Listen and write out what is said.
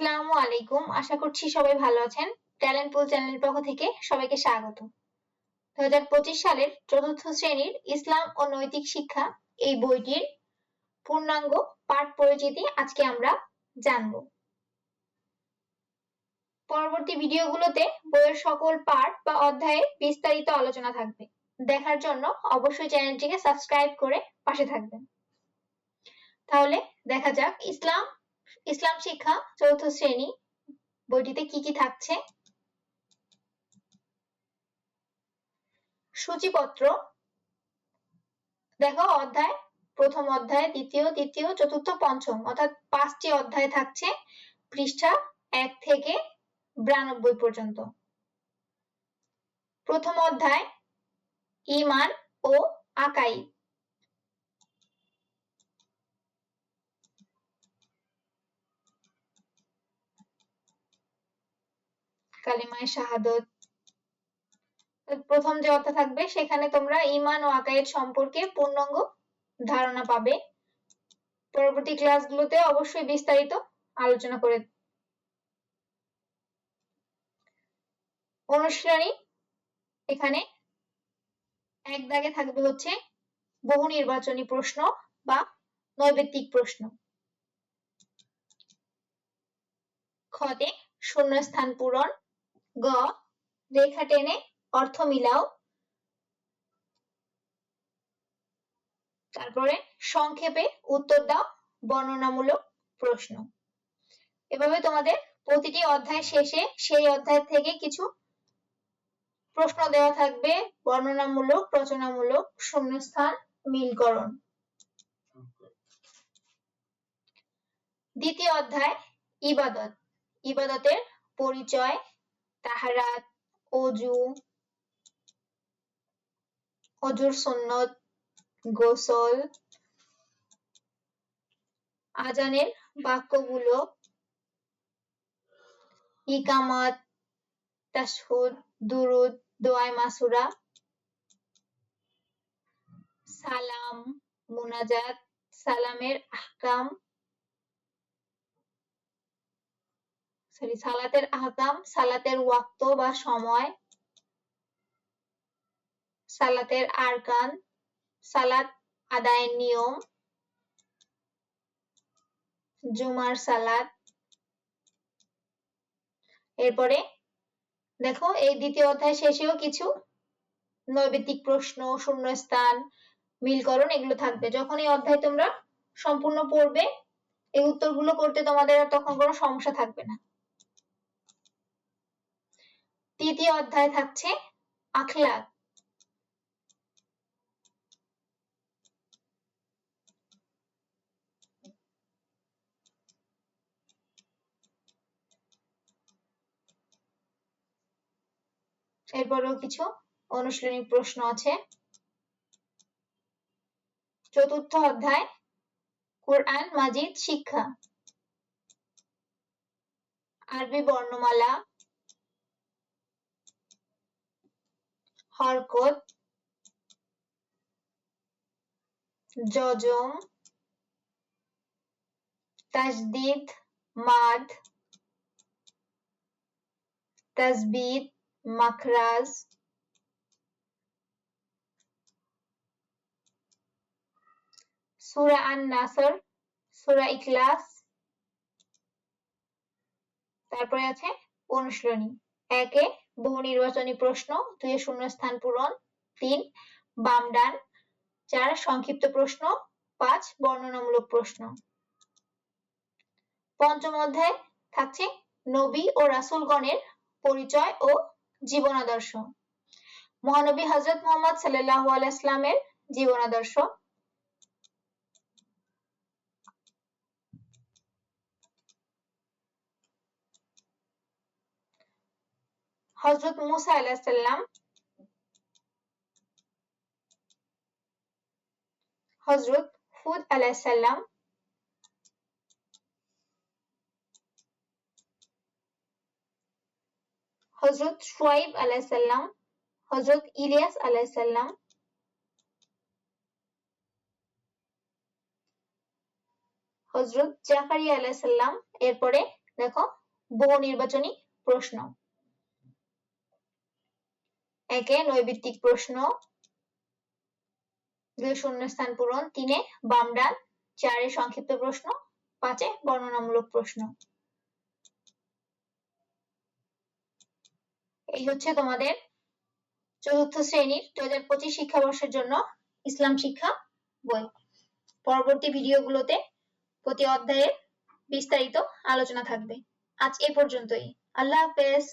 আসসালামু আলাইকুম। আশা করছি সবাই ভালো আছেন। ট্যালেন্ট পুল চ্যানেলের পক্ষ থেকে সবাইকে স্বাগত। দু হাজার পঁচিশ সালের চতুর্থ শ্রেণির ইসলাম ও নৈতিক শিক্ষা এই বইটির পূর্ণাঙ্গ পাঠ পরিচিতি আজকে আমরা জানব। পরবর্তী ভিডিওগুলোতে বইয়ের সকল পাঠ বা অধ্যায়ে বিস্তারিত আলোচনা থাকবে। দেখার জন্য অবশ্যই চ্যানেলটিকে সাবস্ক্রাইব করে পাশে থাকবেন। তাহলে দেখা যাক ইসলাম ইসলাম শিক্ষা চতুর্থ শ্রেণি, বইটিতে কি কি থাকছে? সূচিপত্র। দেখো, অধ্যায়, প্রথম অধ্যায়, দ্বিতীয়, তৃতীয়, চতুর্থ, পঞ্চম। অর্থাৎ পাঁচটি অধ্যায় থাকছে পৃষ্ঠা এক থেকে বিরানব্বই পর্যন্ত। প্রথম অধ্যায় ইমান ও আকাই কালিমায় শাহাদত। প্রথম যে অর্থ থাকবে, সেখানে তোমরা ইমান ও আকায়েদ সম্পর্কে পূর্ণাঙ্গ ধারণা পাবে। পরবর্তী ক্লাসগুলোতে অবশ্যই বিস্তারিত আলোচনা করে অনুশীলনী এখানে এক দাগে থাকবে হচ্ছে বহু নির্বাচনী প্রশ্ন বা নৈবেত্তিক প্রশ্ন। খতে শূন্যস্থান পূরণ গ, রেখা টেনে অর্থ মিলাও। তারপরে সংক্ষেপে উত্তর দাও, বর্ণনামূলক প্রশ্ন। এভাবে তোমাদের প্রতিটি অধ্যায় শেষে সেই অধ্যায় থেকে কিছু প্রশ্ন দেওয়া থাকবে, বর্ণনামূলক, রচনামূলক, শূন্যস্থান, মিলকরণ। দ্বিতীয় অধ্যায়, ইবাদত। ইবাদতের পরিচয় তাহারাত অজু, অজুর সুন্নত গোসল, আজানের বাক্যগুলো, ইকামত, তাসহুদ, দুরুদ, দোয়াই মাসুরা, সালাম, মুনাজাত, সালামের আহকাম সরি সালাতের আহকাম, সালাতের ওয়াক্ত বা সময়, সালাতের আরকান, সালাত আদায়ের নিয়ম, জুমার সালাত। এরপরে দেখো, এই দ্বিতীয় অধ্যায় শেষেও কিছু নৈবেদিক প্রশ্ন, শূন্যস্থান, মিলকরণ, এগুলো থাকবে। যখন এই অধ্যায় তোমরা সম্পূর্ণ পড়বে, এই উত্তরগুলো করতে তোমাদের আর তখন কোনো সমস্যা থাকবে না। তৃতীয় অধ্যায় থাকছে আখলাক। এরপরেও কিছু অনুশীলনী প্রশ্ন আছে। চতুর্থ অধ্যায়, কোরআন মাজিদ শিক্ষা। আরবি বর্ণমালা হরকত জজম তাজদিদ মাদ তাজবিদ মাখরাজ সুরা আন নাসর সুরা ইখলাস তারপরে আছে অনুশীলনী। একে বহু নির্বাচনী প্রশ্ন, দুই শূন্য স্থান পূরণ, তিন বাম ডান চার সংক্ষিপ্ত প্রশ্ন, পাঁচ বর্ণনামূলক প্রশ্ন। পঞ্চম অধ্যায় থাকছে নবী ও রাসুলগণের পরিচয় ও জীবনাদর্শ। মহানবী হজরত মোহাম্মদ সাল্লাহ আলাইসলামের জীবনাদর্শ। হজরত মুসা আলাহিসাল্লাম হজরত হুদ আলাহিসাল্লাম হজরত সোয়াইব আলাহিসাল্লাম হজরত ইলিয়াস আলাহিসাল্লাম হজরত জাকারিয়া আলাহিসাল্লাম এরপরে দেখো বহু নির্বাচনী প্রশ্ন। একে নৈবিত্তিক প্রশ্ন। দুই শূন্যস্থান পূরণ, তিনে বাম ডান চারে সংক্ষিপ্ত প্রশ্ন, পাঁচে বর্ণনামূলক প্রশ্ন। এই হচ্ছে তোমাদের চতুর্থ শ্রেণির দু হাজার পঁচিশ শিক্ষাবর্ষের জন্য ইসলাম শিক্ষা বই। পরবর্তী ভিডিওগুলোতে প্রতি অধ্যায়ে বিস্তারিত আলোচনা থাকবে। আজ এ পর্যন্তই। আল্লাহ হাফেজ।